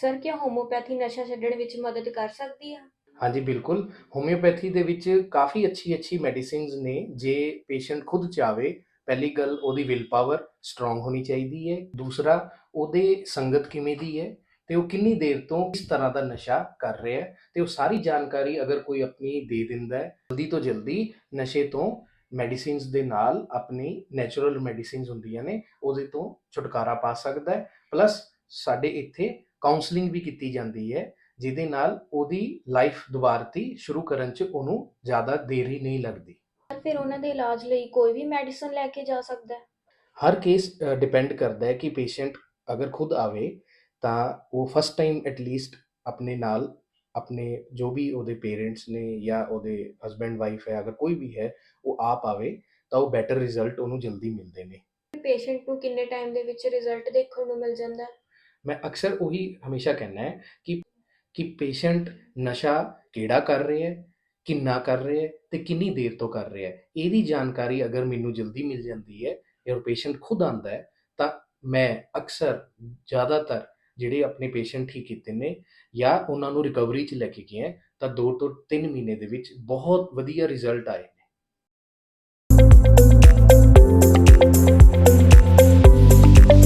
Sir ਕੀ homeopathy ਨਸ਼ਾ ਛੱਡਣ ਵਿੱਚ ਮਦਦ ਕਰ ਸਕਦੀ ਹੈ ਹਾਂਜੀ, ਬਿਲਕੁਲ। ਹੋਮਿਓਪੈਥੀ ਦੇ ਵਿੱਚ ਕਾਫੀ ਅੱਛੀ ਅੱਛੀ ਮੈਡੀਸਿਨਸ ਨੇ। ਜੇ ਪੇਸ਼ੈਂਟ ਖੁਦ ਚਾਵੇ, ਪਹਿਲੀ ਗੱਲ ਉਹਦੀ ਵਿਲ ਪਾਵਰ ਸਟਰੋਂਗ ਹੋਣੀ ਚਾਹੀਦੀ ਹੈ। ਦੂਸਰਾ, ਉਹਦੇ ਸੰਗਤ ਕਿਵੇਂ ਦੀ ਹੈ ਤੇ ਉਹ ਕਿੰਨੀ ਦੇਰ ਤੋਂ ਕਿਸ ਤਰ੍ਹਾਂ ਦਾ ਨਸ਼ਾ ਕਰ ਰਿਹਾ ਹੈ ਤੇ ਉਹ ਸਾਰੀ ਜਾਣਕਾਰੀ ਅਗਰ ਕੋਈ ਆਪਣੀ ਦੇ ਦਿੰਦਾ ਹੈ, ਜਲਦੀ ਤੋਂ ਜਲਦੀ ਨਸ਼ੇ ਤੋਂ ਮੈਡੀਸਿਨਸ ਦੇ ਨਾਲ ਆਪਣੀ ਨੈਚੁਰਲ ਮੈਡੀਸਿਨਸ ਹੁੰਦੀਆਂ ਨੇ, ਉਹਦੇ ਤੋਂ ਛੁਟਕਾਰਾ ਪਾ ਸਕਦਾ ਹੈ। ਪਲੱਸ ਸਾਡੇ ਇੱਥੇ ਕਾਉਂਸਲਿੰਗ ਵੀ ਕੀਤੀ ਜਾਂਦੀ ਹੈ ਜਿਹਦੇ ਨਾਲ ਉਹਦੀ ਲਾਈਫ ਦੁਬਾਰਤੀ ਸ਼ੁਰੂ ਕਰਨ 'ਚ ਉਹਨੂੰ ਜ਼ਿਆਦਾ ਦੇਰ ਹੀ ਨਹੀਂ ਲੱਗਦੀ। ਫਿਰ ਉਹਨਾਂ ਦੇ ਇਲਾਜ ਲਈ ਕੋਈ ਵੀ ਮੈਡੀਸਨ ਲੈ ਕੇ ਜਾ ਸਕਦਾ ਹੈ? ਹਰ ਕੇਸ ਡਿਪੈਂਡ ਕਰਦਾ ਹੈ ਕਿ ਪੇਸ਼ੈਂਟ ਅਗਰ ਖੁਦ ਆਵੇ ਤਾਂ ਉਹ ਫਸਟ ਟਾਈਮ ਐਟਲੀਸਟ ਆਪਣੇ ਨਾਲ ਆਪਣੇ ਜੋ ਵੀ ਉਹਦੇ ਪੇਰੈਂਟਸ ਨੇ ਜਾਂ ਉਹਦੇ ਹਸਬੈਂਡ ਵਾਈਫ ਹੈ ਅਗਰ ਕੋਈ ਵੀ ਹੈ ਉਹ ਆਪ ਆਵੇ ਤਾਂ ਉਹ ਬੈਟਰ ਰਿਜ਼ਲਟ ਉਹਨੂੰ ਜਲਦੀ ਮਿਲਦੇ ਨੇ। ਪੇਸ਼ੈਂਟ ਨੂੰ ਕਿੰਨੇ ਟਾਈਮ ਦੇ ਵਿੱਚ ਰਿਜ਼ਲਟ ਦੇਖਣ ਨੂੰ ਮਿਲ ਜਾਂਦਾ ਹੈ? ਮੈਂ ਅਕਸਰ ਉਹੀ ਹਮੇਸ਼ਾ ਕਹਿੰਦਾ ਹੈ ਕਿ ਕਿ ਪੇਸ਼ੈਂਟ ਨਸ਼ਾ ਕਿਹੜਾ ਕਰ ਰਿਹਾ ਹੈ, ਕਿੰਨਾ ਕਰ ਰਿਹਾ ਹੈ ਤੇ ਕਿੰਨੀ ਦੇਰ ਤੋਂ ਕਰ ਰਿਹਾ ਹੈ। ਇਹਦੀ ਜਾਣਕਾਰੀ ਅਗਰ ਮੈਨੂੰ ਜਲਦੀ ਮਿਲ ਜਾਂਦੀ ਹੈ ਜਾਂ ਪੇਸ਼ੈਂਟ ਖੁਦ ਆਂਦਾ ਹੈ, ਤਾਂ ਮੈਂ ਅਕਸਰ ਜ਼ਿਆਦਾਤਰ ਜਿਹੜੇ ਆਪਣੇ ਪੇਸ਼ੈਂਟ ਠੀਕ ਕੀਤੇ ਨੇ ਜਾਂ ਉਹਨਾਂ ਨੂੰ ਰਿਕਵਰੀ 'ਚ ਲੈ ਕੇ ਗਏ ਤਾਂ 2 ਤੋਂ 3 ਮਹੀਨੇ ਦੇ ਵਿੱਚ ਬਹੁਤ ਵਧੀਆ ਰਿਜ਼ਲਟ ਆਏ।